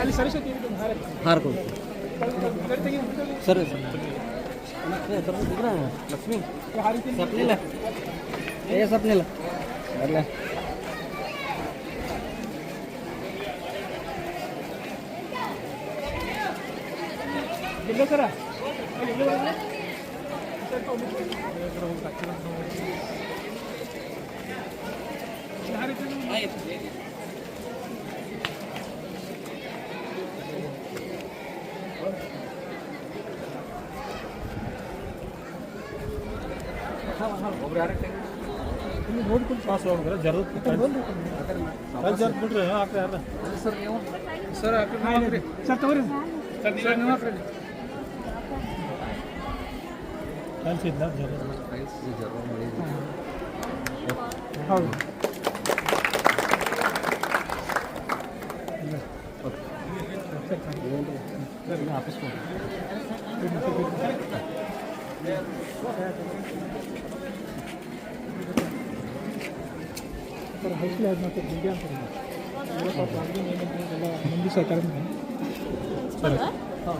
ಅಲ್ಲಿ ಸರಸ್ವತಿ ಹಾರ್ಕೊಂಡು ಸರಿ ಸರ್ ಲಕ್ಷ್ಮಿ ಸಪ್ನಿಲ್ಲ ಏ ಸಪ್ನಿಲ್ಲ ಅಲ್ಲ ನೋಡ್ಕೊಂಡು ಪಾಸ್ ಹೋಗ್ರೆ ಜರದ ಜರ್ದ್ ಬಿಡ್ರಿ ಹಾಕ್ರಿ ಯಾರ ಸರ್ ನೀವು ಸರ್ ಹಾಕ್ರಿ ಸರ್ ತಗೋರಿ. ಸರ್ ನೀವು ಹಾಕ್ರಿ ಹೌದು ಸರ್ ಆಫೀಸ್ ಸರ್ ಹೈಸ್ಕೂಲ್ ಆದ ಮತ್ತೆ ದಿವ್ಯ ಅಂತ ಪಾಪ ಅಲ್ಲಿ ಎಲ್ಲ ಮಂದಿ ಸರ್ಕಾರ ಸರ್ ಹಾಂ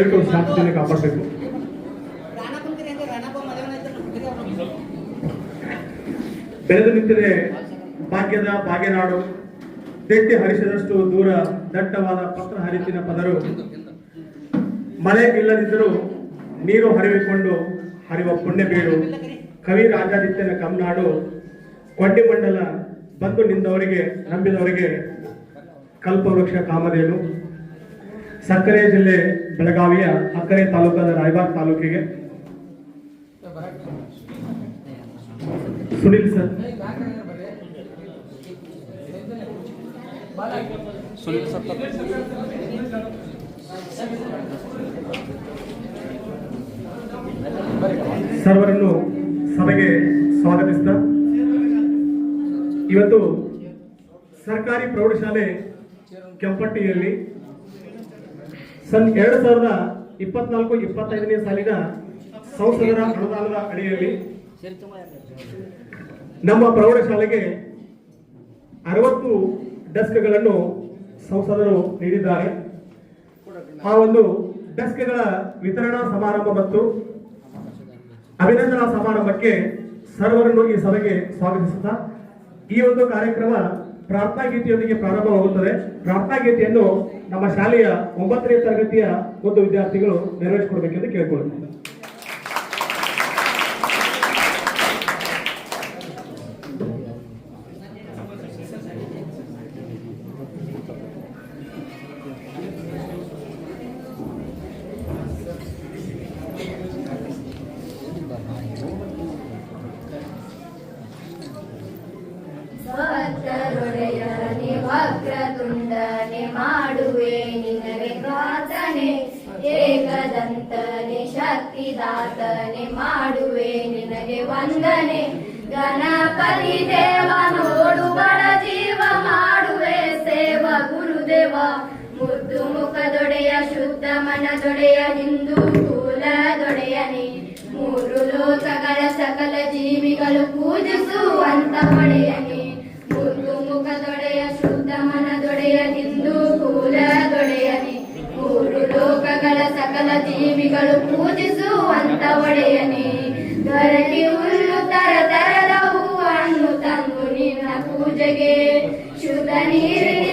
ದಯವಿಟ್ಟು ಶಾಂತತೆಯನ್ನು ಕಾಪಾಡಬೇಕು. ಬೆಳೆದು ನಿಂತಿದೆ ಭಾಗ್ಯದ ಭಾಗ್ಯನಾಡು ತೆಟ್ಟಿ ಹರಿಸಿದಷ್ಟು ದೂರ ದಟ್ಟವಾದ ಪತ್ರ ಹರಿತಿನ ಪದರು. ಮಳೆ ಇಲ್ಲದಿದ್ದರೂ ನೀರು ಹರಿವಿಕೊಂಡು ಹರಿವ ಪುಣ್ಯ ಬೀಡು. ಕವಿ ರಾಜಾದಿತ್ಯನ ಕಮ್ನಾಡು. ಕೊಂಡಿಮಂಡಲ ಬಂದು ನಿಂದವರಿಗೆ, ನಂಬಿದವರಿಗೆ ಕಲ್ಪವೃಕ್ಷ ಕಾಮಧೇನು. ಸಕ್ಕರೆ ಜಿಲ್ಲೆ ಬೆಳಗಾವಿಯ ಹತ್ತನೇ ತಾಲೂಕಾದ ರಾಯಬಾಗ್ ತಾಲೂಕಿಗೆ. ಸುನಿಲ್ ಸರ್. ಸುನೀಲ್ ಸರ್. ಸರ್ವರನ್ನು ಸಭೆಗೆ ಸ್ವಾಗತಿಸಿದ ಇವತ್ತು ಸರ್ಕಾರಿ ಪ್ರೌಢಶಾಲೆ ಕೆಂಪಟ್ಟಿಯಲ್ಲಿ ಸನ್ ಎರಡು ಸಾವಿರದ ಇಪ್ಪತ್ನಾಲ್ಕು, ಇಪ್ಪತ್ತೈದನೇ ಸಾಲಿನ ಸಂಸದರ ಅನುದಾನದ ಅಡಿಯಲ್ಲಿ ನಮ್ಮ ಪ್ರೌಢಶಾಲೆಗೆ ಅರವತ್ತು ಡೆಸ್ಕ್ಗಳನ್ನು ಸಂಸದರು ನೀಡಿದ್ದಾರೆ. ಆ ಒಂದು ಡೆಸ್ಕ್ಗಳ ವಿತರಣಾ ಸಮಾರಂಭ ಮತ್ತು ಅಭಿನಂದನಾ ಸಮಾರಂಭಕ್ಕೆ ಸರ್ವರನ್ನು ಈ ಸಭೆಗೆ ಸ್ವಾಗತಿಸುತ್ತಾ ಈ ಒಂದು ಕಾರ್ಯಕ್ರಮ ಪ್ರಾರ್ಥನಾ ಗೀತೆಯೊಂದಿಗೆ ಪ್ರಾರಂಭವಾಗುತ್ತದೆ ಪ್ರಾರ್ಥನಾ ಗೀತೆಯನ್ನು ನಮ್ಮ ಶಾಲೆಯ ಒಂಬತ್ತನೇ ತರಗತಿಯ ಒಂದು ವಿದ್ಯಾರ್ಥಿಗಳು ನೆರವೇರಿಸಿಕೊಡ್ಬೇಕೆಂದು ಕೇಳಿಕೊಳ್ಳುತ್ತೇನೆ. ಶುದ್ಧ ಮನದೊಡೆಯ ಹಿಂದೂ ಕುಲದೊಡೆಯನೆ ಮೂರು ಲೋಕಗಳ ಸಕಲ ಜೀವಿಗಳು ಪೂಜಿಸುವಂತ ಒಡೆಯನೇ. ಮೂರು ಮುಖ ಮುಖದೊಡೆಯ ಶುದ್ಧ ಮನದೊಡೆಯ ಹಿಂದೂ ಕುಲದೊಡೆಯನೆ ಮೂರು ಲೋಕಗಳ ಸಕಲ ಜೀವಿಗಳು ಪೂಜಿಸುವಂತ ಒಡೆಯನೇ. ದೊರಕಿ ಹುಲ್ಲು ತರ ತರದ ಹೂವನ್ನು ತಂದು ನಿನ್ನ ಪೂಜೆಗೆ ಶುದ್ಧ ನೀರಿನಿಂದ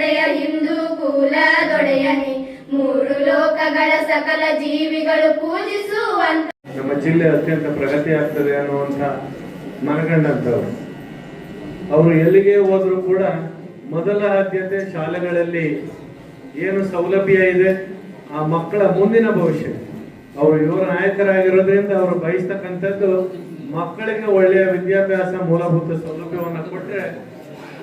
ಮನದೊಡೆಯ ಹಿಂದೂ ಕುಲದೊಡೆಯನೆ ಮೂರು ಲೋಕಗಳ ಸಕಲ ಜೀವಿಗಳು ಪೂಜಿಸುವಂತ ನಮ್ಮ ಜಿಲ್ಲೆ ಅತ್ಯಂತ ಪ್ರಗತಿ ಆಗ್ತದೆ ಅನ್ನುವಂತ ಮನಗಂಡಂತವ್ರು ಅವರು ಎಲ್ಲಿಗೆ ಹೋದ್ರು ಕೂಡ ಮೊದಲ ಆದ್ಯತೆ ಶಾಲೆಗಳಲ್ಲಿ ಏನು ಸೌಲಭ್ಯ ಇದೆ, ಆ ಮಕ್ಕಳ ಮುಂದಿನ ಭವಿಷ್ಯ. ಅವರು ಯುವ ನಾಯಕರಾಗಿರೋದ್ರಿಂದ ಅವರು ಬಯಸ್ತಕ್ಕಂಥದ್ದು ಮಕ್ಕಳಿಗೆ ಒಳ್ಳೆಯ ವಿದ್ಯಾಭ್ಯಾಸ ಮೂಲಭೂತ ಸೌಲಭ್ಯವನ್ನು ಕೊಟ್ಟರೆ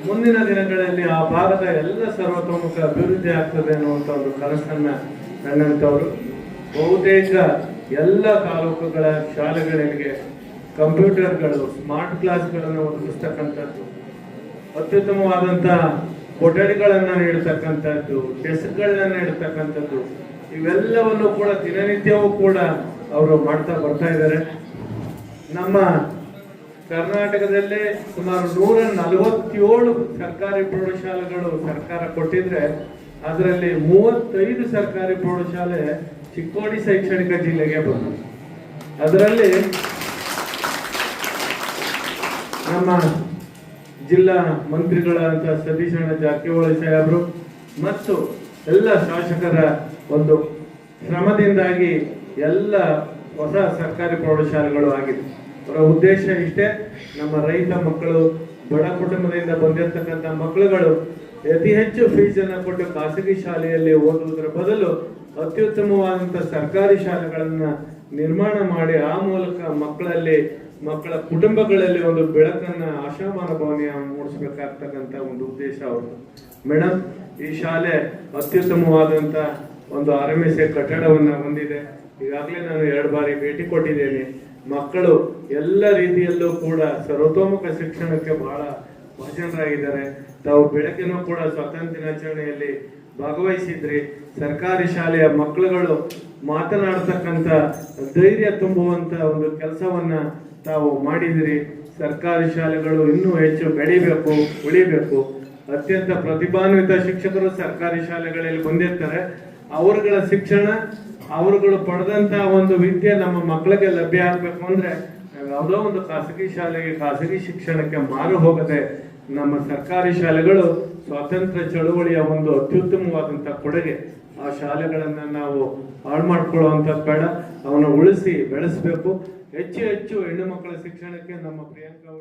ಮುಂದಿನ ದಿನಗಳಲ್ಲಿ ಆ ಭಾಗದ ಎಲ್ಲ ಸರ್ವತೋಮುಖ ಅಭಿವೃದ್ಧಿ ಆಗ್ತದೆ ಅನ್ನುವಂಥ ಒಂದು ಕನಸನ್ನ ನನ್ನಂಥವ್ರು, ಬಹುತೇಕ ಎಲ್ಲ ತಾಲೂಕುಗಳ ಶಾಲೆಗಳಿಗೆ ಕಂಪ್ಯೂಟರ್ಗಳು, ಸ್ಮಾರ್ಟ್ ಕ್ಲಾಸ್ಗಳನ್ನು ಒದಗಿಸ್ತಕ್ಕಂಥದ್ದು, ಅತ್ಯುತ್ತಮವಾದಂಥ ಕೊಠಡಿಗಳನ್ನು ನೀಡತಕ್ಕಂಥದ್ದು, ಡೆಸ್ಕ್ಗಳನ್ನ ನೀಡತಕ್ಕಂಥದ್ದು, ಇವೆಲ್ಲವನ್ನು ಕೂಡ ದಿನನಿತ್ಯವೂ ಕೂಡ ಅವರು ಮಾಡ್ತಾ ಬರ್ತಾ ಇದ್ದಾರೆ. ನಮ್ಮ ಕರ್ನಾಟಕದಲ್ಲೇ ಸುಮಾರು ನೂರ ನಲವತ್ತೇಳು ಸರ್ಕಾರಿ ಪ್ರೌಢಶಾಲೆಗಳು ಸರ್ಕಾರ ಕೊಟ್ಟಿದ್ರೆ ಅದರಲ್ಲಿ ಮೂವತ್ತೈದು ಸರ್ಕಾರಿ ಪ್ರೌಢಶಾಲೆ ಚಿಕ್ಕೋಡಿ ಶೈಕ್ಷಣಿಕ ಜಿಲ್ಲೆಗೆ ಬಂತು. ಅದರಲ್ಲಿ ನಮ್ಮ ಜಿಲ್ಲಾ ಮಂತ್ರಿಗಳಾದಂಥ ಸತೀಶಣ್ಣ ಜಾರಕಿಹೊಳಿ ಸಾಹೇಬರು ಮತ್ತು ಎಲ್ಲ ಶಾಸಕರ ಒಂದು ಶ್ರಮದಿಂದಾಗಿ ಎಲ್ಲ ಹೊಸ ಸರ್ಕಾರಿ ಪ್ರೌಢಶಾಲೆಗಳು ಆಗಿದೆ ಅವರ ಉದ್ದೇಶ ಇಷ್ಟೇ, ನಮ್ಮ ರೈತ ಮಕ್ಕಳು, ಬಡ ಕುಟುಂಬದಿಂದ ಬಂದಿರತಕ್ಕಂಥ ಮಕ್ಕಳುಗಳು ಅತಿ ಹೆಚ್ಚು ಫೀಸನ್ನು ಕೊಟ್ಟು ಖಾಸಗಿ ಶಾಲೆಯಲ್ಲಿ ಓದುವುದರ ಬದಲು ಅತ್ಯುತ್ತಮವಾದಂಥ ಸರ್ಕಾರಿ ಶಾಲೆಗಳನ್ನು ನಿರ್ಮಾಣ ಮಾಡಿ, ಆ ಮೂಲಕ ಮಕ್ಕಳಲ್ಲಿ, ಮಕ್ಕಳ ಕುಟುಂಬಗಳಲ್ಲಿ ಒಂದು ಬೆಳಕನ್ನ ಆಶಾಮಾನ ಭಾವನೆಯ ಮೂಡಿಸಬೇಕಾಗ್ತಕ್ಕಂಥ ಒಂದು ಉದ್ದೇಶ ಅವರು ಮೇಡಮ್, ಈ ಶಾಲೆ ಅತ್ಯುತ್ತಮವಾದಂಥ ಒಂದು ಆರ್ಎಂಎಸ್ಎ ಕಟ್ಟಡವನ್ನ ಹೊಂದಿದೆ. ಈಗಾಗಲೇ ನಾನು ಎರಡು ಬಾರಿ ಭೇಟಿ ಕೊಟ್ಟಿದ್ದೇನೆ. ಮಕ್ಕಳು ಎಲ್ಲ ರೀತಿಯಲ್ಲೂ ಕೂಡ ಸರ್ವತೋಮುಖ ಶಿಕ್ಷಣಕ್ಕೆ ಬಹಳ ಭಾಜನರಾಗಿದ್ದಾರೆ. ತಾವು ಬೆಳಕಿನೂ ಕೂಡ ಸ್ವಾತಂತ್ರ್ಯ ದಿನಾಚರಣೆಯಲ್ಲಿ ಭಾಗವಹಿಸಿದ್ರಿ. ಸರ್ಕಾರಿ ಶಾಲೆಯ ಮಕ್ಕಳುಗಳು ಮಾತನಾಡತಕ್ಕಂಥ ಧೈರ್ಯ ತುಂಬುವಂತ ಒಂದು ಕೆಲಸವನ್ನ ತಾವು ಮಾಡಿದಿರಿ. ಸರ್ಕಾರಿ ಶಾಲೆಗಳು ಇನ್ನೂ ಹೆಚ್ಚು ಬೆಳಿಬೇಕು, ಉಳಿಬೇಕು. ಅತ್ಯಂತ ಪ್ರತಿಭಾನ್ವಿತ ಶಿಕ್ಷಕರು ಸರ್ಕಾರಿ ಶಾಲೆಗಳಲ್ಲಿ ಬಂದಿರ್ತಾರೆ. ಅವರುಗಳ ಶಿಕ್ಷಣ, ಅವರುಗಳು ಪಡೆದಂತ ಒಂದು ವಿದ್ಯೆ ನಮ್ಮ ಮಕ್ಕಳಿಗೆ ಲಭ್ಯ ಆಗ್ಬೇಕು ಅಂದ್ರೆ, ಯಾವುದೋ ಒಂದು ಖಾಸಗಿ ಶಾಲೆಗೆ ಖಾಸಗಿ ಶಿಕ್ಷಣಕ್ಕೆ ಮಾರು ಹೋಗದೆ ನಮ್ಮ ಸರ್ಕಾರಿ ಶಾಲೆಗಳು ಸ್ವಾತಂತ್ರ್ಯ ಚಳುವಳಿಯ ಒಂದು ಅತ್ಯುತ್ತಮವಾದಂಥ ಕೊಡುಗೆ. ಆ ಶಾಲೆಗಳನ್ನ ನಾವು ಹಾಳು ಮಾಡ್ಕೊಳ್ಳುವಂತ ಬೇಡ. ಅವನ್ನು ಉಳಿಸಿ ಬೆಳೆಸಬೇಕು. ಹೆಚ್ಚು ಹೆಚ್ಚು ಹೆಣ್ಣು ಮಕ್ಕಳ ಶಿಕ್ಷಣಕ್ಕೆ ನಮ್ಮ ಪ್ರಿಯಾಂಕಾ